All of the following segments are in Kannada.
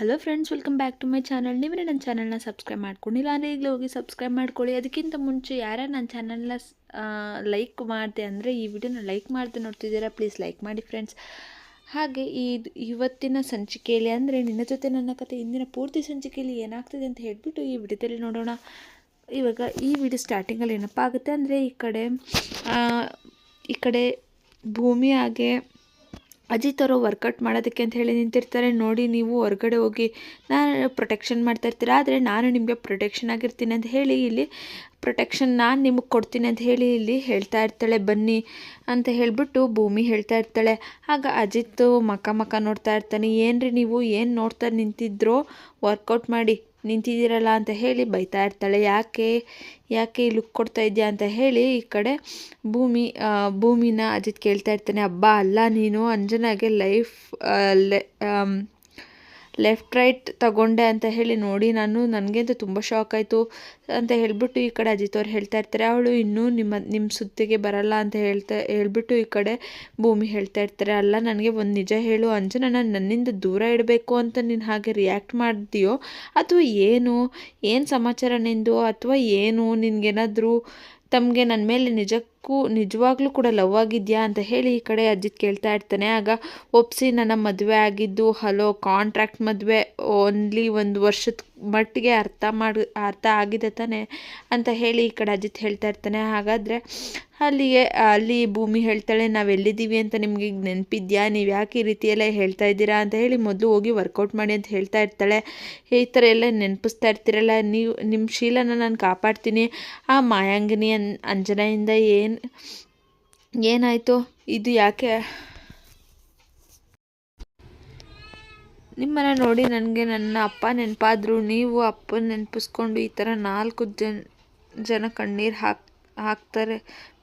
Hello friends welcome back to my channel ನೀವೇ ನನ್ನ ಚಾನಲ್ನ ಸಬ್ಸ್ಕ್ರೈಬ್ ಮಾಡ್ಕೊಂಡಿಲ್ಲ ಅಂದರೆ ಈಗಲೇ ಹೋಗಿ ಸಬ್ಸ್ಕ್ರೈಬ್ ಮಾಡ್ಕೊಳ್ಳಿ. ಅದಕ್ಕಿಂತ ಮುಂಚೆ ಯಾರ್ಯಾರು ನನ್ನ ಚಾನಲ್ನ ಲೈಕ್ ಮಾಡಿದೆ ಅಂದರೆ ಈ ವಿಡಿಯೋನ ಲೈಕ್ ಮಾಡಿದೆ ನೋಡ್ತಿದ್ದೀರಾ ಪ್ಲೀಸ್ ಲೈಕ್ ಮಾಡಿ ಫ್ರೆಂಡ್ಸ್ ಹಾಗೆ ಈ ಇವತ್ತಿನ ಸಂಚಿಕೆಯಲ್ಲಿ ಅಂದರೆ ನಿನ್ನ ಜೊತೆ ನನ್ನ ಕತೆ, ಇಂದಿನ ಪೂರ್ತಿ ಸಂಚಿಕೆಯಲ್ಲಿ ಏನಾಗ್ತಿದೆ ಅಂತ ಹೇಳಿಬಿಟ್ಟು ಈ ವಿಡಿಯೋದಲ್ಲಿ ನೋಡೋಣ. ಇವಾಗ ಈ ವಿಡಿಯೋ ಸ್ಟಾರ್ಟಿಂಗಲ್ಲಿ ಏನಪ್ಪ ಆಗುತ್ತೆ ಅಂದರೆ ಈ ಕಡೆ ಈ ಕಡೆ ಭೂಮಿ ಹಾಗೆ ಅಜಿತ್ ಅವರು ವರ್ಕೌಟ್ ಮಾಡೋದಕ್ಕೆ ಅಂತ ಹೇಳಿ ನಿಂತಿರ್ತಾರೆ. ನೋಡಿ, ನೀವು ಹೊರಗಡೆ ಹೋಗಿ ನಾನು ಪ್ರೊಟೆಕ್ಷನ್ ಮಾಡ್ತಾ ಇರ್ತೀರ? ಆದರೆ ನಾನು ನಿಮಗೆ ಪ್ರೊಟೆಕ್ಷನ್ ಆಗಿರ್ತೀನಿ ಅಂತ ಹೇಳಿ ಇಲ್ಲಿ ಪ್ರೊಟೆಕ್ಷನ್ ನಾನು ನಿಮಗೆ ಕೊಡ್ತೀನಿ ಅಂತ ಹೇಳಿ ಇಲ್ಲಿ ಹೇಳ್ತಾ ಇರ್ತಾಳೆ. ಬನ್ನಿ ಅಂತ ಹೇಳಿಬಿಟ್ಟು ಭೂಮಿ ಹೇಳ್ತಾ ಇರ್ತಾಳೆ. ಆಗ ಅಜಿತ್ ಮಕ ಮಕ ನೋಡ್ತಾ ಇರ್ತಾನೆ. ಏನ್ರಿ ನೀವು ಏನು ನೋಡ್ತಾ ನಿಂತಿದ್ರೋ? ವರ್ಕೌಟ್ ಮಾಡಿ. ನಿಂತಿದ್ದೀರಲ್ಲ ಅಂತ ಹೇಳಿ ಬೈತಾ ಇರ್ತಾಳೆ. ಯಾಕೆ ಯಾಕೆ ಈ ಲುಕ್ ಕೊಡ್ತಾ ಇದೆಯಾ ಅಂತ ಹೇಳಿ ಈ ಕಡೆ ಭೂಮಿ ಭೂಮಿನ ಅಜಿತ್ ಕೇಳ್ತಾ ಇರ್ತಾನೆ. ಹಬ್ಬ ಅಲ್ಲ ನೀನು ಅಂಜನಾಗೆ ಲೈಫ್ ಲೆಫ್ಟ್ ರೈಟ್ ತಗೊಂಡೆ ಅಂತ ಹೇಳಿ ನೋಡಿ ನಾನು ನನಗಂತೂ ತುಂಬ ಶಾಕ್ ಆಯಿತು ಅಂತ ಹೇಳಿಬಿಟ್ಟು ಈ ಕಡೆ ಅಜಿತ್ ಅವ್ರು ಹೇಳ್ತಾ ಇರ್ತಾರೆ. ಅವಳು ಇನ್ನೂ ನಿಮ್ಮ ನಿಮ್ಮ ಸುತ್ತಿಗೆ ಬರಲ್ಲ ಅಂತ ಹೇಳ್ತಾ, ಹೇಳ್ಬಿಟ್ಟು ಈ ಕಡೆ ಭೂಮಿ ಹೇಳ್ತಾ ಇರ್ತಾರೆ. ಅಲ್ಲ, ನನಗೆ ಒಂದು ನಿಜ ಹೇಳು ಅಂಜನ, ನಾನು ನನ್ನಿಂದ ದೂರ ಇಡಬೇಕು ಅಂತ ನೀನು ಹಾಗೆ ರಿಯಾಕ್ಟ್ ಮಾಡಿದೆಯೋ? ಅಥವಾ ಏನು? ಏನು ಸಮಾಚಾರ ನಿಂದು? ಅಥವಾ ಏನು? ನಿನಗೇನಾದರೂ ತಮಗೆ ನನ್ನ ಮೇಲೆ ನಿಜಕ್ಕೂ, ನಿಜವಾಗ್ಲೂ ಕೂಡ ಲವ್ ಆಗಿದೆಯಾ ಅಂತ ಹೇಳಿ ಈ ಕಡೆ ಅಜಿತ್ ಕೇಳ್ತಾ ಇರ್ತಾನೆ. ಆಗ ಒಪ್ಸಿ, ನನ್ನ ಮದುವೆ ಆಗಿದ್ದು ಹಲೋ ಕಾಂಟ್ರಾಕ್ಟ್ ಮದುವೆ ಓನ್ಲಿ ಒಂದು ವರ್ಷದ ಮಟ್ಟಿಗೆ ಅರ್ಥ ಮಾಡಿ, ಅರ್ಥ ಆಗಿದೆ ತಾನೆ ಅಂತ ಹೇಳಿ ಈ ಕಡೆ ಅಜಿತ್ ಹೇಳ್ತಾ ಇರ್ತಾನೆ. ಹಾಗಾದರೆ ಅಲ್ಲಿಗೆ, ಅಲ್ಲಿ ಭೂಮಿ ಹೇಳ್ತಾಳೆ, ನಾವು ಎಲ್ಲಿದ್ದೀವಿ ಅಂತ ನಿಮಗೆ ಈಗ ನೆನಪಿದ್ಯಾ? ನೀವು ಯಾಕೆ ಈ ರೀತಿಯೆಲ್ಲ ಹೇಳ್ತಾ ಇದ್ದೀರಾ? ಅಂತ ಹೇಳಿ ಮೊದಲು ಹೋಗಿ ವರ್ಕೌಟ್ ಮಾಡಿ ಅಂತ ಹೇಳ್ತಾ ಇರ್ತಾಳೆ. ಈ ಥರ ಎಲ್ಲ ನೆನಪಿಸ್ತಾ ಇರ್ತೀರಲ್ಲ, ನೀವು ನಿಮ್ಮ ಶೀಲನ ನಾನು ಕಾಪಾಡ್ತೀನಿ. ಆ ಮಾಯಾಂಗಿನಿ ಅನ್, ಅಂಜನೆಯಿಂದ ಏನು, ಏನಾಯಿತು? ಇದು ಯಾಕೆ ನಿಮ್ಮನ್ನು ನೋಡಿ ನನಗೆ ನನ್ನ ಅಪ್ಪ ನೆನಪಾದ್ರು. ನೀವು ಅಪ್ಪನ ನೆನಪಿಸ್ಕೊಂಡು ಈ ಥರ ನಾಲ್ಕು ಜನ ಜನ ಕಣ್ಣೀರು ಹಾಕ್, ಹಾಕ್ತಾರೆ.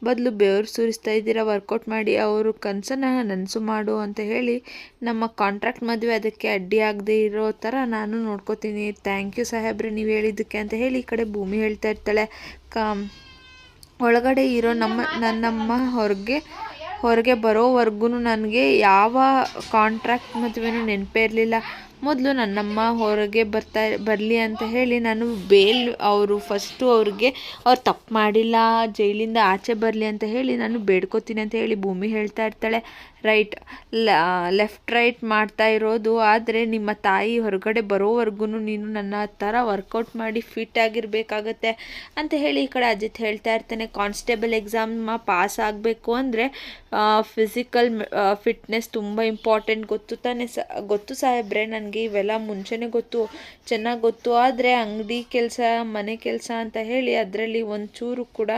ಬದಲು ಬೆವರು ಸುರಿಸ್ತಾ ಇದ್ದೀರಾ? ವರ್ಕೌಟ್ ಮಾಡಿ ಅವರು ಕನಸನ್ನು ನನಸು ಮಾಡು ಅಂತ ಹೇಳಿ ನಮ್ಮ ಕಾಂಟ್ರಾಕ್ಟ್ ಮದುವೆ ಅದಕ್ಕೆ ಅಡ್ಡಿ ಆಗದೆ ಇರೋ ಥರ ನಾನು ನೋಡ್ಕೋತೀನಿ. ಥ್ಯಾಂಕ್ ಯು ಸಾಹೇಬ್ರೆ ನೀವು ಹೇಳಿದ್ದಕ್ಕೆ ಅಂತ ಹೇಳಿ ಈ ಕಡೆ ಭೂಮಿ ಹೇಳ್ತಾ ಇರ್ತಾಳೆ. ಕ ಒಳಗಡೆ ಇರೋ ನಮ್ಮ, ನನ್ನಮ್ಮ ಹೊರಗೆ ಹೊರಗೆ ಬರೋವರೆಗೂ ನನಗೆ ಯಾವ ಕಾಂಟ್ರಾಕ್ಟ್ ಮದುವೆನೂ ನೆನಪೇ ಇರಲಿಲ್ಲ. ಮೊದಲು ನನ್ನಮ್ಮ ಹೊರಗೆ ಬರ್ತಾ ಬರಲಿ ಅಂತ ಹೇಳಿ ನಾನು ಬೇಲ್ ಅವರು ಫಸ್ಟು ಅವ್ರಿಗೆ, ಅವ್ರು ತಪ್ಪು ಮಾಡಿಲ್ಲ, ಜೈಲಿಂದ ಆಚೆ ಬರಲಿ ಅಂತ ಹೇಳಿ ನಾನು ಬೇಡ್ಕೋತೀನಿ ಅಂತ ಹೇಳಿ ಭೂಮಿ ಹೇಳ್ತಾ ಇರ್ತಾಳೆ. ರೈಟ್ ಲೆಫ್ಟ್ ರೈಟ್ ಮಾಡ್ತಾ ಇರೋದು. ಆದರೆ ನಿಮ್ಮ ತಾಯಿ ಹೊರಗಡೆ ಬರೋವರೆಗೂ ನೀನು ನನ್ನ ಥರ ವರ್ಕೌಟ್ ಮಾಡಿ ಫಿಟ್ ಆಗಿರಬೇಕಾಗತ್ತೆ ಅಂತ ಹೇಳಿ ಈ ಕಡೆ ಅಜಿತ್ ಹೇಳ್ತಾ ಇರ್ತಾನೆ. ಕಾನ್ಸ್ಟೇಬಲ್ ಎಕ್ಸಾಮ್ ಪಾಸ್ ಆಗಬೇಕು ಅಂದರೆ ಫಿಸಿಕಲ್ ಫಿಟ್ನೆಸ್ ತುಂಬ ಇಂಪಾರ್ಟೆಂಟ್ ಗೊತ್ತು ತಾನೇ ಗೊತ್ತು ಸಾಹೇಬ್ರೆ ನನಗೆ ಇವೆಲ್ಲ ಮುಂಚೆನೇ ಗೊತ್ತು, ಚೆನ್ನಾಗಿ ಗೊತ್ತು. ಆದರೆ ಅಂಗಡಿ ಕೆಲಸ, ಮನೆ ಕೆಲಸ ಅಂತ ಹೇಳಿ ಅದರಲ್ಲಿ ಒಂಚೂರು ಕೂಡ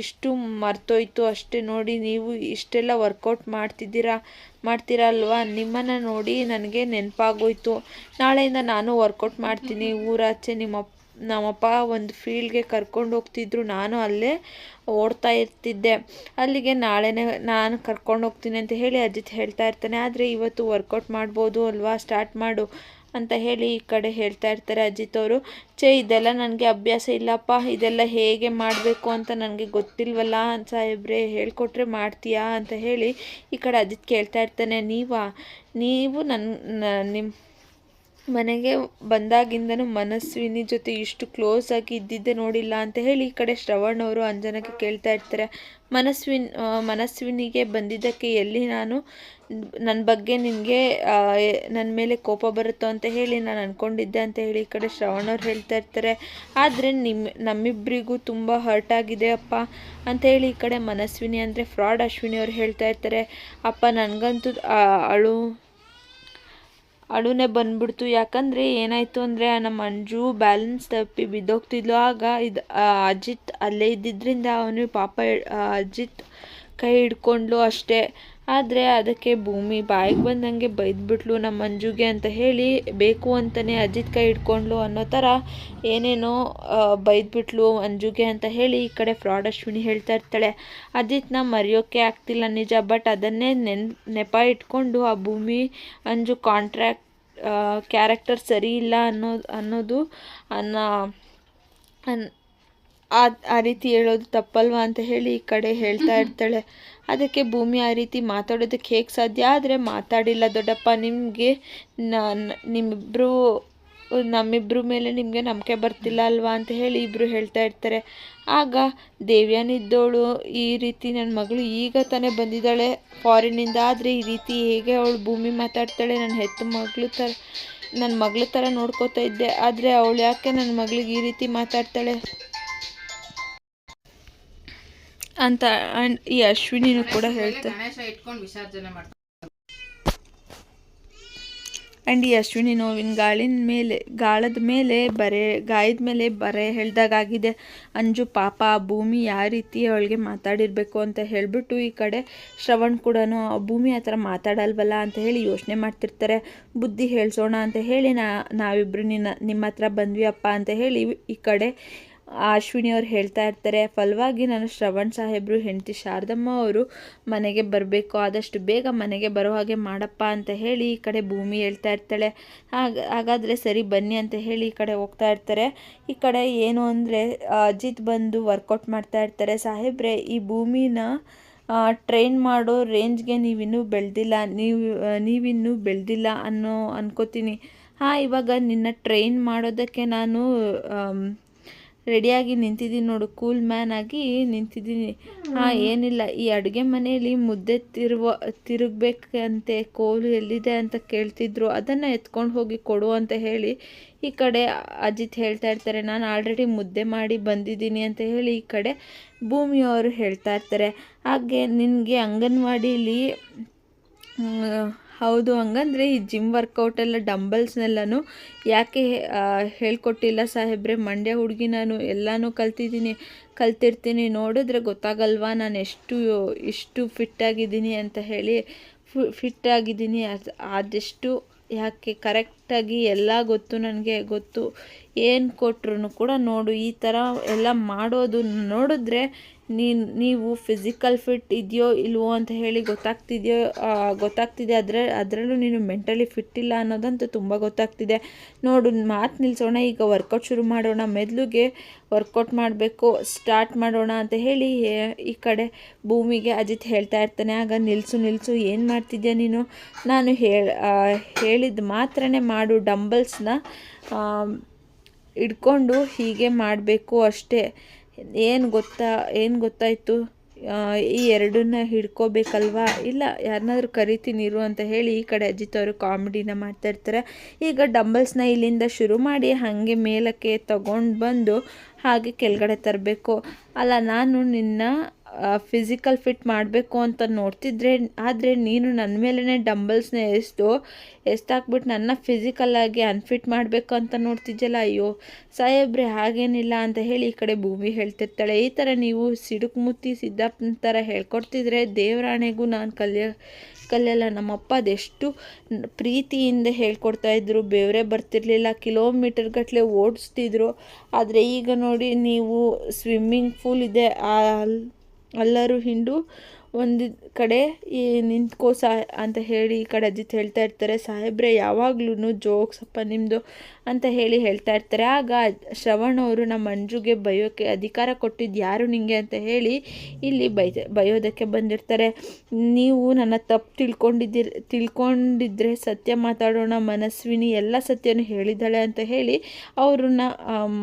ಇಷ್ಟು ಮರ್ತೋಯ್ತು ಅಷ್ಟೇ ನೋಡಿ, ನೀವು ಇಷ್ಟೆಲ್ಲ ವರ್ಕೌಟ್ ಮಾಡ್ತಿದ್ದೀರಾ ಮಾಡ್ತೀರಾ ಅಲ್ವಾ ನಿಮ್ಮನ್ನು ನೋಡಿ ನನಗೆ ನೆನಪಾಗೋಯ್ತು. ನಾಳೆಯಿಂದ ನಾನು ವರ್ಕೌಟ್ ಮಾಡ್ತೀನಿ. ಊರಾಚೆ ನಿಮ್ಮ ನಮ್ಮಪ್ಪ ಒಂದು ಫೀಲ್ಡ್ಗೆ ಕರ್ಕೊಂಡು ಹೋಗ್ತಿದ್ರು. ನಾನು ಅಲ್ಲೇ ಓಡ್ತಾ ಇರ್ತಿದ್ದೆ. ಅಲ್ಲಿಗೆ ನಾಳೆನೇ ನಾನು ಕರ್ಕೊಂಡು ಹೋಗ್ತೀನಿ ಅಂತ ಹೇಳಿ ಅಜಿತ್ ಹೇಳ್ತಾ ಇರ್ತಾನೆ. ಆದರೆ ಇವತ್ತು ವರ್ಕೌಟ್ ಮಾಡ್ಬೋದು ಅಲ್ವಾ? ಸ್ಟಾರ್ಟ್ ಮಾಡು. ಅಂತ ಹೇಳಿ ಈ ಕಡೆ ಹೇಳ್ತಾ ಇರ್ತಾರೆ ಅಜಿತ್ ಅವರು. ಛೇ, ಇದೆಲ್ಲ ನನಗೆ ಅಭ್ಯಾಸ ಇಲ್ಲಪ್ಪ, ಇದೆಲ್ಲ ಹೇಗೆ ಮಾಡಬೇಕು ಅಂತ ನನಗೆ ಗೊತ್ತಿಲ್ವಲ್ಲ ಸಾಹೇಬ್ರೆ, ಹೇಳ್ಕೊಟ್ರೆ ಮಾಡ್ತೀಯಾ ಅಂತ ಹೇಳಿ ಈ ಕಡೆ ಅಜಿತ್ ಕೇಳ್ತಾ ಇರ್ತಾನೆ. ನೀವಾ? ನೀವು ನನ್ನ ನಿಮ್ಮ ಮನೆಗೆ ಬಂದಾಗಿಂದನೂ ಮನಸ್ವಿನಿ ಜೊತೆ ಇಷ್ಟು ಕ್ಲೋಸ್ ಆಗಿ ಇದ್ದಿದ್ದೆ ನೋಡಿಲ್ಲ ಅಂತ ಹೇಳಿ ಈ ಕಡೆ ಶ್ರವಣ್ ಅವರು ಅಂಜನಕ್ಕೆ ಕೇಳ್ತಾ ಇರ್ತಾರೆ. ಮನಸ್ವಿನ್ ಮನಸ್ವಿನಿಗೆ ಬಂದಿದ್ದಕ್ಕೆ ಎಲ್ಲಿ ನಾನು ನನ್ನ ಬಗ್ಗೆ ನಿನಗೆ ನನ್ನ ಮೇಲೆ ಕೋಪ ಬರುತ್ತೋ ಅಂತ ಹೇಳಿ ನಾನು ಅಂದ್ಕೊಂಡಿದ್ದೆ ಅಂತ ಹೇಳಿ ಈ ಕಡೆ ಶ್ರವಣ್ ಅವ್ರು ಹೇಳ್ತಾ ಇರ್ತಾರೆ. ಆದರೆ ನಿಮ್ಮ ನಮ್ಮಿಬ್ಬರಿಗೂ ತುಂಬ ಹರ್ಟ್ ಆಗಿದೆ ಅಪ್ಪ ಅಂತ ಹೇಳಿ ಈ ಕಡೆ ಮನಸ್ವಿನಿ ಅಂದರೆ ಫ್ರಾಡ್ ಅಶ್ವಿನಿ ಅವ್ರು ಹೇಳ್ತಾ ಇರ್ತಾರೆ. ಅಪ್ಪ, ನನಗಂತೂ ಅಳು ಅಳುನೇ ಬಂದ್ಬಿಡ್ತು. ಯಾಕಂದರೆ ಏನಾಯಿತು ಅಂದರೆ ನಮ್ಮ ಅಂಜು ಬ್ಯಾಲೆನ್ಸ್ ತಪ್ಪಿ ಬಿದ್ದೋಗ್ತಿದ್ಲು. ಆಗ ಇದು ಅಜಿತ್ ಅಲ್ಲೇ ಇದ್ದಿದ್ದರಿಂದ ಅವನು ಪಾಪ ಅಜಿತ್ ಕೈ ಹಿಡ್ಕೊಂಡ್ಲು ಅಷ್ಟೇ. ಆದರೆ ಅದಕ್ಕೆ ಭೂಮಿ ಬಾಯಿಗೆ ಬಂದಂಗೆ ಬೈದ್ಬಿಟ್ಲು ನಮ್ಮ ಮಂಜುಗೆ ಅಂತ ಹೇಳಿ ಬೇಕು ಅಂತಲೇ ಅಜಿತ್ ಕೈ ಹಿಡ್ಕೊಂಡ್ಲು ಅನ್ನೋ ಥರ ಏನೇನೋ ಬೈದ್ಬಿಟ್ಲು ಅಂಜುಗೆ ಅಂತ ಹೇಳಿ ಈ ಕಡೆ ಫ್ರಾಡ್ ಅಶ್ವಿನಿ ಹೇಳ್ತಾ ಇರ್ತಾಳೆ. ಅಜಿತ್ನ ಮರೆಯೋಕ್ಕೆ ಆಗ್ತಿಲ್ಲ ನಿಜ ಬಟ್ ಅದನ್ನೇ ನೆನ್ ನೆಪ ಇಟ್ಕೊಂಡು ಆ ಭೂಮಿ ಅಂಜು ಕಾಂಟ್ರ್ಯಾಕ್ಟ್ ಕ್ಯಾರೆಕ್ಟರ್ ಸರಿ ಇಲ್ಲ ಅನ್ನೋ ಅನ್ನೋದು ಅನ್ನ ಅನ್ ಆ ಆ ರೀತಿ ಹೇಳೋದು ತಪ್ಪಲ್ವಾ ಅಂತ ಹೇಳಿ ಈ ಕಡೆ ಹೇಳ್ತಾ ಇರ್ತಾಳೆ. ಅದಕ್ಕೆ ಭೂಮಿ ಆ ರೀತಿ ಮಾತಾಡೋದಕ್ಕೆ ಹೇಗೆ ಸಾಧ್ಯ? ಆದರೆ ಮಾತಾಡಿಲ್ಲ ದೊಡ್ಡಪ್ಪ, ನಿಮಗೆ ನಿಮ್ಮಿಬ್ಬರು ನಮ್ಮಿಬ್ಬರ ಮೇಲೆ ನಿಮಗೆ ನಂಬಿಕೆ ಬರ್ತಿಲ್ಲ ಅಲ್ವಾ ಅಂತ ಹೇಳಿ ಇಬ್ಬರು ಹೇಳ್ತಾ ಇರ್ತಾರೆ. ಆಗ ದೇವ್ಯಾನಿದ್ದವಳು ಈ ರೀತಿ ನನ್ನ ಮಗಳು ಈಗ ತಾನೇ ಬಂದಿದ್ದಾಳೆ ಫಾರಿನಿಂದ ಆದರೆ ಈ ರೀತಿ ಹೇಗೆ ಅವಳು ಭೂಮಿ ಮಾತಾಡ್ತಾಳೆ? ನನ್ನ ಹೆತ್ತು ಮಗಳು ಥರ ನನ್ನ ಮಗಳ ಥರ ನೋಡ್ಕೋತಾ ಇದ್ದೆ. ಆದರೆ ಅವಳು ಯಾಕೆ ನನ್ನ ಮಗಳಿಗೆ ಈ ರೀತಿ ಮಾತಾಡ್ತಾಳೆ? ಅಂತ ಅಂಡ್ ಈ ಅಶ್ವಿನಿನೂ ಕೂಡ ಹೇಳ್ತಾರೆ ಆ್ಯಂಡ್ ಈ ಅಶ್ವಿನಿ ನೋವಿನ ಗಾಳಿನ ಮೇಲೆ ಗಾಳದ ಮೇಲೆ ಬರೆ ಗಾಯದ ಮೇಲೆ ಬರೆ ಹೇಳ್ದಾಗಿದೆ ಅಂಜು ಪಾಪ ಆ ಭೂಮಿ ಯಾವ ರೀತಿ ಅವಳಿಗೆ ಮಾತಾಡಿರಬೇಕು ಅಂತ ಹೇಳಿಬಿಟ್ಟು ಈ ಕಡೆ ಶ್ರವಣ್ ಕೂಡ ಭೂಮಿ ಆ ಥರ ಮಾತಾಡಲ್ವಲ್ಲ ಅಂತ ಹೇಳಿ ಯೋಚನೆ ಮಾಡ್ತಿರ್ತಾರೆ. ಬುದ್ಧಿ ಹೇಳ್ಸೋಣ ಅಂತ ಹೇಳಿ ನಾ ನಾವಿಬ್ಬರು ನಿನ್ನ ನಿಮ್ಮ ಹತ್ರ ಬಂದ್ವಿ ಅಪ್ಪ ಅಂತ ಹೇಳಿ ಈ ಕಡೆ ಆ ಅಶ್ವಿನಿ ಅವ್ರು ಹೇಳ್ತಾ ಇರ್ತಾರೆ, ಫಲವಾಗಿ ನಾನು ಶ್ರವಣ್ ಸಾಹೇಬರು, ಹೆಂಡತಿ ಶಾರದಮ್ಮ ಅವರು ಮನೆಗೆ ಬರಬೇಕು, ಆದಷ್ಟು ಬೇಗ ಮನೆಗೆ ಬರೋ ಹಾಗೆ ಮಾಡಪ್ಪ ಅಂತ ಹೇಳಿ ಈ ಕಡೆ ಭೂಮಿ ಹೇಳ್ತಾ ಇರ್ತಾಳೆ. ಹಾಗ, ಹಾಗಾದರೆ ಸರಿ ಬನ್ನಿ ಅಂತ ಹೇಳಿ ಈ ಕಡೆ ಹೋಗ್ತಾ ಇರ್ತಾರೆ. ಈ ಕಡೆ ಏನು ಅಂದರೆ, ಅಜಿತ್ ಬಂದು ವರ್ಕೌಟ್ ಮಾಡ್ತಾ ಇರ್ತಾರೆ. ಸಾಹೇಬ್ರೆ, ಈ ಭೂಮಿನ ಟ್ರೈನ್ ಮಾಡೋ ರೇಂಜ್ಗೆ ನೀವಿನ್ನೂ ಬೆಳೆದಿಲ್ಲ, ನೀವು, ನೀವಿನ್ನೂ ಬೆಳೆದಿಲ್ಲ ಅನ್ನೋ ಅನ್ಕೋತೀನಿ. ಹಾಂ, ಇವಾಗ ನಿನ್ನ ಟ್ರೈನ್ ಮಾಡೋದಕ್ಕೆ ನಾನು ರೆಡಿಯಾಗಿ ನಿಂತಿದ್ದೀನಿ ನೋಡು ಕೂಲ್ ಮ್ಯಾನ್ ಆಗಿ ನಿಂತಿದ್ದೀನಿ. ಹಾಂ ಏನಿಲ್ಲ, ಈ ಅಡುಗೆ ಮನೆಯಲ್ಲಿ ಮುದ್ದೆ ತಿರುವ, ತಿರುಗಬೇಕಂತೆ, ಕೋಲು ಎಲ್ಲಿದೆ ಅಂತ ಕೇಳ್ತಿದ್ರು. ಅದನ್ನು ಎತ್ಕೊಂಡು ಹೋಗಿ ಕೊಡು ಅಂತ ಹೇಳಿ ಈ ಕಡೆ ಅಜಿತ್ ಹೇಳ್ತಾ ಇರ್ತಾರೆ, ನಾನು ಆಲ್ರೆಡಿ ಮುದ್ದೆ ಮಾಡಿ ಬಂದಿದ್ದೀನಿ ಅಂತ ಹೇಳಿ ಈ ಕಡೆ ಭೂಮಿಯವರು ಹೇಳ್ತಾ ಇರ್ತಾರೆ. ಹಾಗೆ ನಿನಗೆ ಅಂಗನವಾಡಿಲಿ ಹೌದು, ಹಂಗಂದ್ರೆ ಈ ಜಿಮ್ ವರ್ಕೌಟೆಲ್ಲ ಡಂಬಲ್ಸ್ನೆಲ್ಲನೂ ಯಾಕೆ ಹೇಳ್ಕೊಟ್ಟಿಲ್ಲ ಸಾಹೇಬ್ರೆ? ಮಂಡ್ಯ ಹುಡುಗಿ ನಾನು ಎಲ್ಲನೂ ಕಲ್ತಿದ್ದೀನಿ, ಕಲ್ತಿರ್ತೀನಿ. ನೋಡಿದ್ರೆ ಗೊತ್ತಾಗಲ್ವಾ ನಾನು ಎಷ್ಟು, ಇಷ್ಟು ಫಿಟ್ಟಾಗಿದ್ದೀನಿ ಅಂತ ಹೇಳಿ ಫಿಟ್ ಆಗಿದ್ದೀನಿ. ಅದು, ಆದಷ್ಟು ಯಾಕೆ ಕರೆಕ್ಟಾಗಿ ಎಲ್ಲ ಗೊತ್ತು ನನಗೆ, ಗೊತ್ತು. ಏನು ಕೊಟ್ರು ಕೂಡ ನೋಡು. ಈ ಥರ ಎಲ್ಲ ಮಾಡೋದು ನೋಡಿದ್ರೆ ನೀನು, ನೀವು ಫಿಸಿಕಲ್ ಫಿಟ್ ಇದೆಯೋ ಇಲ್ವೋ ಅಂತ ಹೇಳಿ ಗೊತ್ತಾಗ್ತಿದೆಯೋ ಗೊತ್ತಾಗ್ತಿದೆ ಅದರ, ಅದರಲ್ಲೂ ನೀನು ಮೆಂಟಲಿ ಫಿಟ್ ಇಲ್ಲ ಅನ್ನೋದಂತೂ ತುಂಬ ಗೊತ್ತಾಗ್ತಿದೆ. ನೋಡು, ಮಾತು ನಿಲ್ಲಿಸೋಣ ಈಗ ವರ್ಕೌಟ್ ಶುರು ಮಾಡೋಣ ಮೆದುಳಿಗೆ ವರ್ಕೌಟ್ ಮಾಡಬೇಕು ಸ್ಟಾರ್ಟ್ ಮಾಡೋಣ ಅಂತ ಹೇಳಿ ಈ ಕಡೆ ಭೂಮಿಗೆ ಅಜಿತ್ ಹೇಳ್ತಾ ಇರ್ತಾನೆ, ಆಗ ನಿಲ್ಲಿಸು ನಿಲ್ಲಿಸು ಏನು ಮಾಡ್ತಿದ್ಯಾ ನೀನು? ನಾನು ಹೇಳ ಹೇಳಿದ ಮಾತ್ರನೇ ಮಾಡು ಡಂಬಲ್ಸ್ನ ಇಟ್ಕೊಂಡು ಹೀಗೆ ಮಾಡಬೇಕು ಅಷ್ಟೇ. ಏನು ಗೊತ್ತಾ, ಏನು ಗೊತ್ತಾಯಿತು? ಈ ಎರಡನ್ನ ಹಿಡ್ಕೋಬೇಕಲ್ವಾ? ಇಲ್ಲ ಯಾರನ್ನಾದ್ರೂ ಕರಿತೀನಿ ಇರು ಅಂತ ಹೇಳಿ ಈ ಕಡೆ ಅಜಿತ್ ಅವರು ಕಾಮಿಡಿನ ಮಾಡ್ತಾಯಿರ್ತಾರೆ ಈಗ ಡಂಬಲ್ಸ್ನ ಇಲ್ಲಿಂದ ಶುರು ಮಾಡಿ ಹಾಗೆ ಮೇಲಕ್ಕೆ ತಗೊಂಡು ಬಂದು ಹಾಗೆ ಕೆಳಗಡೆ ತರಬೇಕು. ಅಲ್ಲ, ನಾನು ನಿನ್ನ ಫಿಸಿಕಲ್ ಫಿಟ್ ಮಾಡಬೇಕು ಅಂತ ನೋಡ್ತಿದ್ರೆ, ಆದರೆ ನೀನು ನನ್ನ ಮೇಲೇ ಡಂಬಲ್ಸ್ನ ಎಷ್ಟು ಎಸ್ತಾಕ್ಬಿಟ್ಟು ನನ್ನ ಫಿಸಿಕಲ್ಲಾಗಿ ಅನ್ಫಿಟ್ ಮಾಡಬೇಕು ಅಂತ ನೋಡ್ತಿದ್ಯಲ್ಲ, ಅಯ್ಯೋ, ಸಾಹೇಬ್ರೆ ಹಾಗೇನಿಲ್ಲ ಅಂತ ಹೇಳಿ ಈ ಕಡೆ ಭೂಮಿ ಹೇಳ್ತಿರ್ತಾಳೆ. ಈ ಥರ ನೀವು ಸಿಡುಕು ಮುತ್ತಿ ಸಿದ್ದಪ್ಪನ ಥರ ಹೇಳ್ಕೊಡ್ತಿದ್ರೆ ದೇವರಾಣೆಗೂ ನಾನು ಕಲಿಯ, ಕಲಿಯಲ್ಲ, ನಮ್ಮಪ್ಪ ಅದೆಷ್ಟು ಪ್ರೀತಿಯಿಂದ ಹೇಳ್ಕೊಡ್ತಾ ಇದ್ರು, ಬೇವರೇ ಬರ್ತಿರ್ಲಿಲ್ಲ ಕಿಲೋಮೀಟರ್ ಗಟ್ಟಲೆ ಓಡಿಸ್ತಿದ್ರು. ಆದರೆ ಈಗ ನೋಡಿ ನೀವು ಸ್ವಿಮ್ಮಿಂಗ್ ಫೂಲ್ ಇದೆ, ಆ ಅಲ್- ಎಲ್ಲರೂ ಹಿಂಡು ಒಂದು ಕಡೆ ಈ ನಿಂತ್ಕೋ ಸಾ ಅಂತ ಹೇಳಿ ಈ ಕಡೆ ಅಜ್ಜಿ ಹೇಳ್ತಾ ಇರ್ತಾರೆ, ಸಾಹೇಬ್ರೆ ಯಾವಾಗ್ಲೂ ಜೋಕ್ಸಪ್ಪ ನಿಮ್ಮದು ಅಂತ ಹೇಳಿ ಹೇಳ್ತಾ ಇರ್ತಾರೆ. ಆಗ ಶ್ರವಣ್ ಅವರು ನಮ್ಮ ಮಂಜುಗೆ ಬಯೋಕ್ಕೆ ಅಧಿಕಾರ ಕೊಟ್ಟಿದ್ದು ಯಾರು ನಿಮಗೆ ಅಂತ ಹೇಳಿ ಇಲ್ಲಿ ಬೈ, ಬಯೋದಕ್ಕೆ ಬಂದಿರ್ತಾರೆ. ನೀವು ನನ್ನ ತಪ್ಪು ತಿಳ್ಕೊಂಡಿದ್ದೀರ, ತಿಳ್ಕೊಂಡಿದ್ರೆ ಸತ್ಯ ಮಾತಾಡೋಣ, ಮನಸ್ವಿನಿ ಎಲ್ಲ ಸತ್ಯನೂ ಹೇಳಿದ್ದಾಳೆ ಅಂತ ಹೇಳಿ ಅವ್ರನ್ನ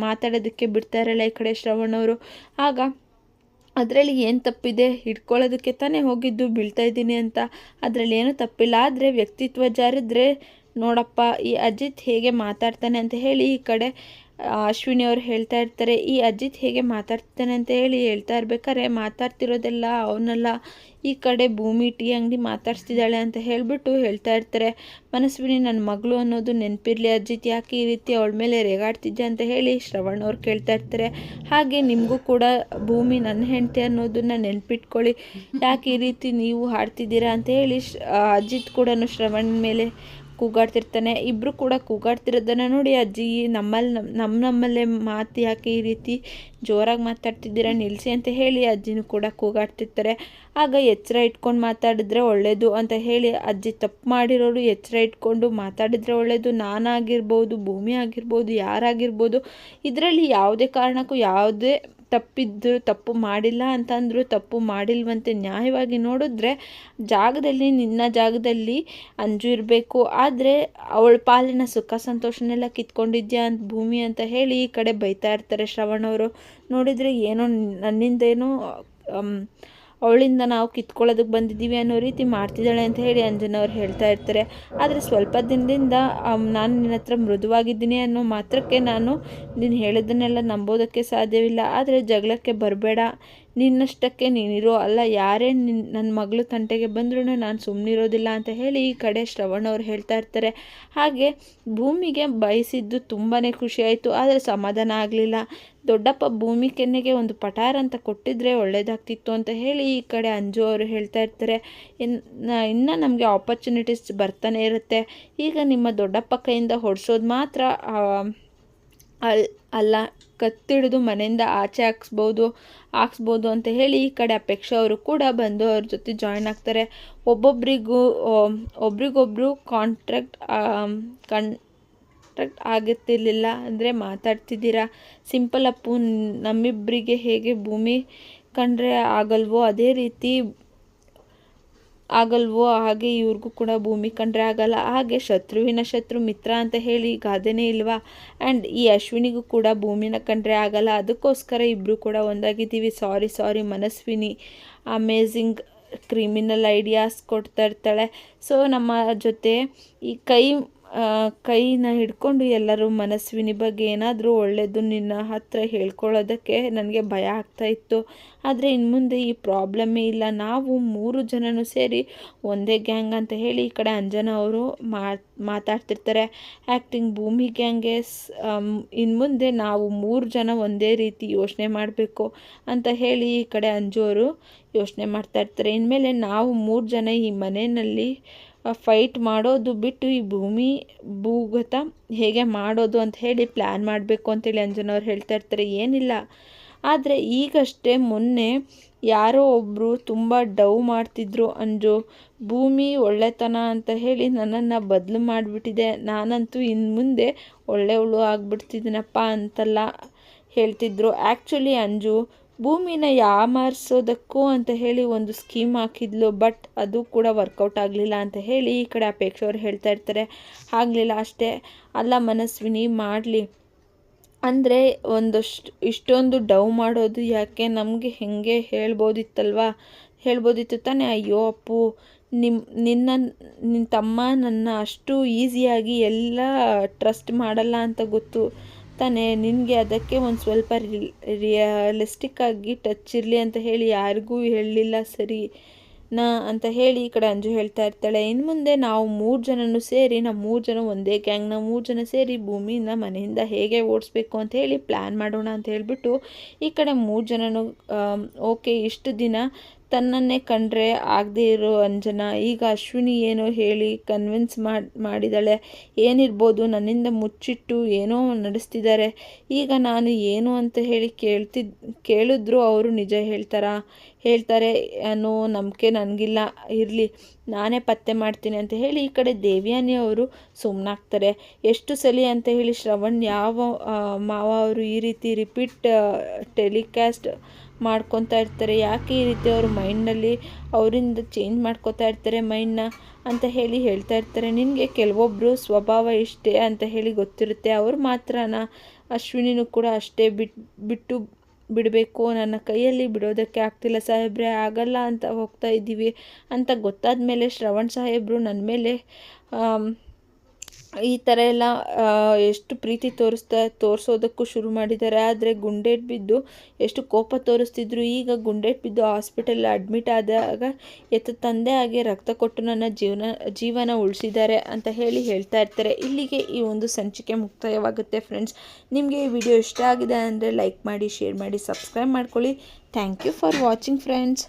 ಮಾತಾಡೋದಕ್ಕೆ ಬಿಡ್ತಾ ಇರಲ್ಲ ಈ ಕಡೆ ಶ್ರವಣ್ ಅವರು. ಆಗ ಅದರಲ್ಲಿ ಏನು ತಪ್ಪಿದೆ? ಹಿಡ್ಕೊಳ್ಳೋದಕ್ಕೆ ತಾನೇ ಹೋಗಿದ್ದು, ಬೀಳ್ತಾ ಇದ್ದೀನಿ ಅಂತ. ಅದರಲ್ಲಿ ಏನೂ ತಪ್ಪಿಲ್ಲ. ಆದರೆ ವ್ಯಕ್ತಿತ್ವ ಜಾರಿದ್ರೆ ನೋಡಪ್ಪ, ಈ ಅಜಿತ್ ಹೇಗೆ ಮಾತಾಡ್ತಾನೆ ಅಂತ ಹೇಳಿ ಈ ಕಡೆ ಅಶ್ವಿನಿ ಅವ್ರು ಹೇಳ್ತಾ ಇರ್ತಾರೆ, ಈ ಅಜಿತ್ ಹೇಗೆ ಮಾತಾಡ್ತಾನೆ ಅಂತ ಹೇಳಿ ಹೇಳ್ತಾ ಇರ್ಬೇಕಾದ್ರೆ ಮಾತಾಡ್ತಿರೋದೆಲ್ಲ ಅವನಲ್ಲ. ಈ ಕಡೆ ಭೂಮಿ, ಟೀ ಅಂಗಡಿ ಮಾತಾಡ್ಸ್ತಿದ್ದಾಳೆ ಅಂತ ಹೇಳಿಬಿಟ್ಟು ಹೇಳ್ತಾ ಇರ್ತಾರೆ. ಮನಸ್ವಿನಿ ನನ್ನ ಮಗಳು ಅನ್ನೋದು ನೆನಪಿರಲಿ ಅಜಿತ್, ಯಾಕೆ ಈ ರೀತಿ ಅವಳ ಮೇಲೆ ರೇಗಾಡ್ತಿದ್ದೆ ಅಂತ ಹೇಳಿ ಶ್ರವಣ್ ಅವ್ರು ಕೇಳ್ತಾ ಇರ್ತಾರೆ. ಹಾಗೆ ನಿಮಗೂ ಕೂಡ ಭೂಮಿ ನನ್ನ ಹೆಂಡತಿ ಅನ್ನೋದನ್ನ ನೆನ್ಪಿಟ್ಕೊಳ್ಳಿ. ಯಾಕೆ ಈ ರೀತಿ ನೀವು ಹಾಡ್ತಿದ್ದೀರಾ ಅಂತ ಹೇಳಿ ಅಜಿತ್ ಕೂಡ ಶ್ರವಣ್ ಮೇಲೆ ಕೂಗಾಡ್ತಿರ್ತಾನೆ. ಇಬ್ಬರು ಕೂಡ ಕೂಗಾಡ್ತಿರೋದನ್ನು ನೋಡಿ ಅಜ್ಜಿ ನಮ್ಮಲ್ಲಿ ನಮ್ಮ ನಮ್ಮ ನಮ್ಮಲ್ಲೇ ಮಾತು ಯಾಕೆ ಈ ರೀತಿ ಜೋರಾಗಿ ಮಾತಾಡ್ತಿದ್ದೀರಾ ನಿಲ್ಲಿಸಿ ಅಂತ ಹೇಳಿ ಅಜ್ಜಿನೂ ಕೂಡ ಕೂಗಾಡ್ತಿರ್ತಾರೆ. ಆಗ ಎಚ್ಚರ ಇಟ್ಕೊಂಡು ಮಾತಾಡಿದ್ರೆ ಒಳ್ಳೆಯದು ಅಂತ ಹೇಳಿ ಅಜ್ಜಿ ತಪ್ಪು ಮಾಡಿರೋರು ಎಚ್ಚರ ಇಟ್ಕೊಂಡು ಮಾತಾಡಿದ್ರೆ ಒಳ್ಳೆಯದು ನಾನಾಗಿರ್ಬೋದು, ಭೂಮಿ ಆಗಿರ್ಬೋದು, ಯಾರಾಗಿರ್ಬೋದು, ಇದರಲ್ಲಿ ಯಾವುದೇ ಕಾರಣಕ್ಕೂ ಯಾವುದೇ ತಪ್ಪಿದ್ರು ತಪ್ಪು ಮಾಡಿಲ್ಲ ಅಂತಂದ್ರು ತಪ್ಪು ಮಾಡಿಲ್ವಂತೆ ನ್ಯಾಯವಾಗಿ ನೋಡಿದ್ರೆ ಜಾಗದಲ್ಲಿ, ನಿನ್ನ ಜಾಗದಲ್ಲಿ ಅಂಜು ಇರಬೇಕು. ಆದರೆ ಅವಳ ಪಾಲಿನ ಸುಖ ಸಂತೋಷನೆಲ್ಲ ಕಿತ್ಕೊಂಡಿದ್ಯಾ ಅಂತ ಭೂಮಿ ಅಂತ ಹೇಳಿ ಈ ಕಡೆ ಬೈತಾ ಇರ್ತಾರೆ ಶ್ರವಣವರು ನೋಡಿದರೆ ಏನೋ ನನ್ನಿಂದೇನೋ ಅವಳಿಂದ ನಾವು ಕಿತ್ಕೊಳ್ಳೋದಕ್ಕೆ ಬಂದಿದ್ದೀವಿ ಅನ್ನೋ ರೀತಿ ಮಾಡ್ತಿದ್ದಾಳೆ ಅಂತ ಹೇಳಿ ಅಂಜನವ್ರು ಹೇಳ್ತಾ ಇರ್ತಾರೆ. ಆದರೆ ಸ್ವಲ್ಪ ದಿನದಿಂದ ನಾನು ನಿನ್ನ ಹತ್ರ ಮೃದುವಾಗಿದ್ದೀನಿ ಅನ್ನೋ ಮಾತ್ರಕ್ಕೆ ನಾನು ನೀನು ಹೇಳಿದ್ದನ್ನೆಲ್ಲ ನಂಬೋದಕ್ಕೆ ಸಾಧ್ಯವಿಲ್ಲ. ಆದರೆ ಜಗಳಕ್ಕೆ ಬರಬೇಡ. ನಿನ್ನಷ್ಟಕ್ಕೆ ನೀನಿರೋ ಅಲ್ಲ, ಯಾರೇ ನಿನ್ನ ನನ್ನ ಮಗಳು ತಂಟೆಗೆ ಬಂದ್ರೂ ನಾನು ಸುಮ್ಮನಿರೋದಿಲ್ಲ ಅಂತ ಹೇಳಿ ಈ ಕಡೆ ಶ್ರವಣ್ ಅವ್ರು ಹೇಳ್ತಾ ಇರ್ತಾರೆ. ಹಾಗೆ ಭೂಮಿಗೆ ಬಯಸಿದ್ದು ತುಂಬಾ ಖುಷಿಯಾಯಿತು ಆದರೆ ಸಮಾಧಾನ ಆಗಲಿಲ್ಲ. ದೊಡ್ಡಪ್ಪ ಭೂಮಿ ಕೆನ್ನೆಗೆ ಒಂದು ಪಟಾರ ಅಂತ ಕೊಟ್ಟಿದ್ರೆ ಒಳ್ಳೇದಾಗ್ತಿತ್ತು ಅಂತ ಹೇಳಿ ಈ ಕಡೆ ಅಂಜು ಅವರು ಹೇಳ್ತಾ ಇರ್ತಾರೆ. ಇನ್ನು ಇನ್ನು ನಮಗೆ ಆಪರ್ಚುನಿಟೀಸ್ ಬರ್ತಾನೆ ಇರುತ್ತೆ. ಈಗ ನಿಮ್ಮ ದೊಡ್ಡಪ್ಪ ಕೈಯಿಂದ ಹೊಡ್ಸೋದು ಮಾತ್ರ ಅಲ್, ಅಲ್ಲ, ಕತ್ತಿಡಿದು ಮನೆಯಿಂದ ಆಚೆ ಹಾಕ್ಸ್ಬೋದು ಹಾಕ್ಸ್ಬೋದು ಅಂತ ಹೇಳಿ ಈ ಕಡೆ ಅಪೇಕ್ಷೆ ಅವರು ಕೂಡ ಬಂದು ಅವ್ರ ಜೊತೆ ಜಾಯ್ನ್ ಆಗ್ತಾರೆ. ಒಬ್ಬೊಬ್ಬರಿಗೂ ಒಬ್ರಿಗೊಬ್ರು ಕಾಂಟ್ರಾಕ್ಟ್ ಕಾಂಟ್ರಾಕ್ಟ್ ಆಗುತ್ತಿರಲಿಲ್ಲ ಅಂದರೆ ಮಾತಾಡ್ತಿದ್ದೀರಾ? ಸಿಂಪಲ್ ಅಪ್ಪು ನಮ್ಮಿಬ್ಬರಿಗೆ ಹೇಗೆ ಭೂಮಿ ಕಂಡ್ರೆ ಆಗಲ್ವೋ? ಅದೇ ರೀತಿ ಆಗಲ್ವೋ, ಹಾಗೆ ಇವ್ರಿಗೂ ಕೂಡ ಭೂಮಿ ಕಂಡ್ರೆ ಆಗಲ್ಲ. ಹಾಗೆ ಶತ್ರುವಿನ ಶತ್ರು ಮಿತ್ರ ಅಂತ ಹೇಳಿ ಗಾದೆನೇ ಇಲ್ವಾ? ಆ್ಯಂಡ್ ಈ ಅಶ್ವಿನಿಗೂ ಕೂಡ ಭೂಮಿನ ಕಂಡ್ರೆ ಆಗಲ್ಲ. ಅದಕ್ಕೋಸ್ಕರ ಇಬ್ಬರು ಕೂಡ ಒಂದಾಗಿದ್ದೀವಿ. Sorry sorry Manaswini. Amazing criminal ideas ಕೊಡ್ತಾ ಇರ್ತಾಳೆ. ಸೊ ನಮ್ಮ ಜೊತೆ ಈ ಕೈ ಕೈನ ಹಿಡ್ಕೊಂಡು ಎಲ್ಲರೂ ಮನಸ್ವಿನಿ ಬಗ್ಗೆ ಏನಾದರೂ ಒಳ್ಳೆಯದು ನಿನ್ನ ಹತ್ರ ಹೇಳ್ಕೊಳ್ಳೋದಕ್ಕೆ ನನಗೆ ಭಯ ಆಗ್ತಾ ಇತ್ತು. ಆದರೆ ಇನ್ನು ಮುಂದೆ ಈ ಪ್ರಾಬ್ಲಮ್ಮೇ ಇಲ್ಲ. ನಾವು ಮೂರು ಜನನೂ ಸೇರಿ ಒಂದೇ ಗ್ಯಾಂಗ್ ಅಂತ ಹೇಳಿ ಈ ಕಡೆ ಅಂಜನ ಅವರು ಮಾತಾಡ್ತಿರ್ತಾರೆ. ಆ್ಯಕ್ಟಿಂಗ್ ಭೂಮಿ ಗ್ಯಾಂಗ್ಗೆ ಇನ್ನು ಮುಂದೆ ನಾವು ಮೂರು ಜನ ಒಂದೇ ರೀತಿ ಯೋಚನೆ ಮಾಡಬೇಕು ಅಂತ ಹೇಳಿ ಈ ಕಡೆ ಅಂಜು ಅವರು ಯೋಚನೆ ಮಾಡ್ತಾ ಇರ್ತಾರೆ. ಇನ್ಮೇಲೆ ನಾವು ಮೂರು ಜನ ಈ ಮನೆಯಲ್ಲಿ ಫೈಟ್ ಮಾಡೋದು ಬಿಟ್ಟು ಈ ಭೂಮಿ, ಭೂಗತ ಹೇಗೆ ಮಾಡೋದು ಅಂತ ಹೇಳಿ ಪ್ಲ್ಯಾನ್ ಮಾಡಬೇಕು ಅಂತೇಳಿ ಅಂಜನವ್ರು ಹೇಳ್ತಾ ಇರ್ತಾರೆ, ಏನಿಲ್ಲ. ಆದರೆ ಈಗಷ್ಟೇ ಮೊನ್ನೆ ಯಾರೋ ಒಬ್ಬರು ತುಂಬ ಡವ್ ಮಾಡ್ತಿದ್ರು, ಅಂಜು, ಭೂಮಿ ಒಳ್ಳೆತನ ಅಂತ ಹೇಳಿ ನನ್ನನ್ನು ಬದಲು ಮಾಡಿಬಿಟ್ಟಿದೆ, ನಾನಂತೂ ಇನ್ನು ಮುಂದೆ ಒಳ್ಳೆಯವಳು ಆಗ್ಬಿಡ್ತಿದ್ದೀನಪ್ಪ ಅಂತೆಲ್ಲ ಹೇಳ್ತಿದ್ರು. ಆ್ಯಕ್ಚುಲಿ ಅಂಜು ಭೂಮಿನ ಯಾಮಾರಿಸೋದಕ್ಕೂ ಅಂತ ಹೇಳಿ ಒಂದು ಸ್ಕೀಮ್ ಹಾಕಿದ್ಲು ಬಟ್ ಅದು ಕೂಡ ವರ್ಕೌಟ್ ಆಗಲಿಲ್ಲ ಅಂತ ಹೇಳಿ ಈ ಕಡೆ ಅಪೇಕ್ಷೆ ಅವ್ರು ಹೇಳ್ತಾ ಇರ್ತಾರೆ. ಆಗಲಿಲ್ಲ ಅಷ್ಟೇ. ಅಲ್ಲ ಮನಸ್ವಿನಿ, ಮಾಡಲಿ. ಅಂದರೆ ಒಂದಷ್ಟು, ಇಷ್ಟೊಂದು ಡವ್ ಮಾಡೋದು ಯಾಕೆ? ನಮಗೆ ಹೆಂಗೆ ಹೇಳ್ಬೋದಿತ್ತಲ್ವಾ? ಹೇಳ್ಬೋದಿತ್ತು ತಾನೇ? ಅಯ್ಯೋ ಅಪ್ಪು ನಿಮ್ಮ ನಿನ್ನ ನಿನ್ನ ತಮ್ಮ ನನ್ನ ಅಷ್ಟು ಈಸಿಯಾಗಿ ಎಲ್ಲ ಟ್ರಸ್ಟ್ ಮಾಡಲ್ಲ ಅಂತ ಗೊತ್ತು. ತಾನೇ ನಿನಗೆ ಅದಕ್ಕೆ ಒಂದು ಸ್ವಲ್ಪ ರಿಯಲಿಸ್ಟಿಕ್ ಆಗಿ ಟಚ್ ಇರಲಿ ಅಂತ ಹೇಳಿ ಯಾರಿಗೂ ಹೇಳಲಿಲ್ಲ, ಸರಿ ನಾ ಅಂತ ಹೇಳಿ ಈ ಕಡೆ ಅಂಜು ಹೇಳ್ತಾ ಇರ್ತಾಳೆ. ಇನ್ನು ಮುಂದೆ ನಾವು ಮೂರು ಜನನು ಸೇರಿ ನಮ್ಮ ಮೂರು ಜನ ಒಂದೇ ಗ್ಯಾಂಗ್ ನಾವು ಮೂರು ಜನ ಸೇರಿ ಭೂಮಿಯಿಂದ ಮನೆಯಿಂದ ಹೇಗೆ ಓಡಿಸ್ಬೇಕು ಅಂತ ಹೇಳಿ ಪ್ಲ್ಯಾನ್ ಮಾಡೋಣ ಅಂತ ಹೇಳಿಬಿಟ್ಟು ಈ ಕಡೆ ಮೂರು ಜನನು ಓಕೆ, ಇಷ್ಟು ದಿನ ತನ್ನನ್ನೇ ಕಂಡ್ರೆ ಆಗದೇ ಇರೋ ಅಂಜನ. ಈಗ ಅಶ್ವಿನಿ ಏನೋ ಹೇಳಿ ಕನ್ವಿನ್ಸ್ ಮಾಡಿ, ಮಾಡಿದಾಳೆ. ಏನಿರ್ಬೋದು, ನನ್ನಿಂದ ಮುಚ್ಚಿಟ್ಟು ಏನೋ ನಡೆಸ್ತಿದ್ದಾರೆ ಈಗ ನಾನು ಏನು ಅಂತ ಹೇಳಿ ಕೇಳ್ತಿದ್ ಕೇಳಿದ್ರು ಅವರು ನಿಜ ಹೇಳ್ತಾರಾ. ಹೇಳ್ತಾರೆ, ಅನ್ನೋ ನಂಬಿಕೆ ನನಗಿಲ್ಲ. ಇರಲಿ, ನಾನೇ ಪತ್ತೆ ಮಾಡ್ತೀನಿ ಅಂತ ಹೇಳಿ ಈ ಕಡೆ ದೇವ್ಯಾನಿ ಅವರು ಸುಮ್ಮನಾಗ್ತಾರೆ ಎಷ್ಟು ಸಲಿ ಅಂತ ಹೇಳಿ ಶ್ರವಣ್ ಯಾವ ಮಾವ ಅವರು ಈ ರೀತಿ ರಿಪೀಟ್ ಟೆಲಿಕಾಸ್ಟ್ ಮಾಡ್ಕೊತಾ ಇರ್ತಾರೆ. ಯಾಕೆ ಈ ರೀತಿ ಅವ್ರ ಮೈಂಡ್ನಲ್ಲಿ ಅವರಿಂದ ಚೇಂಜ್ ಮಾಡ್ಕೊತಾ ಇರ್ತಾರೆ ಮೈಂಡ್ನ ಅಂತ ಹೇಳಿ ಹೇಳ್ತಾ ಇರ್ತಾರೆ. ನಿನಗೆ ಕೆಲವೊಬ್ಬರು ಸ್ವಭಾವ ಇಷ್ಟೇ ಅಂತ ಹೇಳಿ ಗೊತ್ತಿರುತ್ತೆ. ಅವ್ರು ಮಾತ್ರ ಅಶ್ವಿನಿನೂ ಕೂಡ ಅಷ್ಟೇ ಬಿಟ್ಟು ಬಿಟ್ಟು ಬಿಡಬೇಕು. ನನ್ನ ಕೈಯಲ್ಲಿ ಬಿಡೋದಕ್ಕೆ ಆಗ್ತಿಲ್ಲ ಸಾಹೇಬ್ರೆ, ಆಗಲ್ಲ ಅಂತ ಹೋಗ್ತಾ ಇದ್ದೀವಿ ಅಂತ ಗೊತ್ತಾದ ಮೇಲೆ ಶ್ರವಣ್ ಸಾಹೇಬರು ನನ್ನ ಮೇಲೆ ಈ ಥರ ಎಲ್ಲ ಎಷ್ಟು ಪ್ರೀತಿ ತೋರಿಸ್ತಾ, ತೋರಿಸೋದಕ್ಕೂ ಶುರು ಮಾಡಿದ್ದಾರೆ. ಆದರೆ ಗುಂಡೇಟ್ ಬಿದ್ದು ಎಷ್ಟು ಕೋಪ ತೋರಿಸ್ತಿದ್ರು, ಈಗ ಗುಂಡೇಟ್ ಬಿದ್ದು ಹಾಸ್ಪಿಟಲ್ ಅಡ್ಮಿಟ್ ಆದಾಗ ಎತ್ತ ತಂದೆ ಆಗಿ ರಕ್ತ ಕೊಟ್ಟು ನನ್ನ ಜೀವನ ಜೀವನ ಉಳಿಸಿದ್ದಾರೆ ಅಂತ ಹೇಳಿ ಹೇಳ್ತಾ ಇರ್ತಾರೆ. ಇಲ್ಲಿಗೆ ಈ ಒಂದು ಸಂಚಿಕೆ ಮುಕ್ತಾಯವಾಗುತ್ತೆ ಫ್ರೆಂಡ್ಸ್. ನಿಮಗೆ ಈ ವಿಡಿಯೋ ಇಷ್ಟ ಆಗಿದೆ ಅಂದರೆ ಲೈಕ್ ಮಾಡಿ, ಶೇರ್ ಮಾಡಿ, ಸಬ್ಸ್ಕ್ರೈಬ್ ಮಾಡ್ಕೊಳ್ಳಿ. Thank you for watching friends.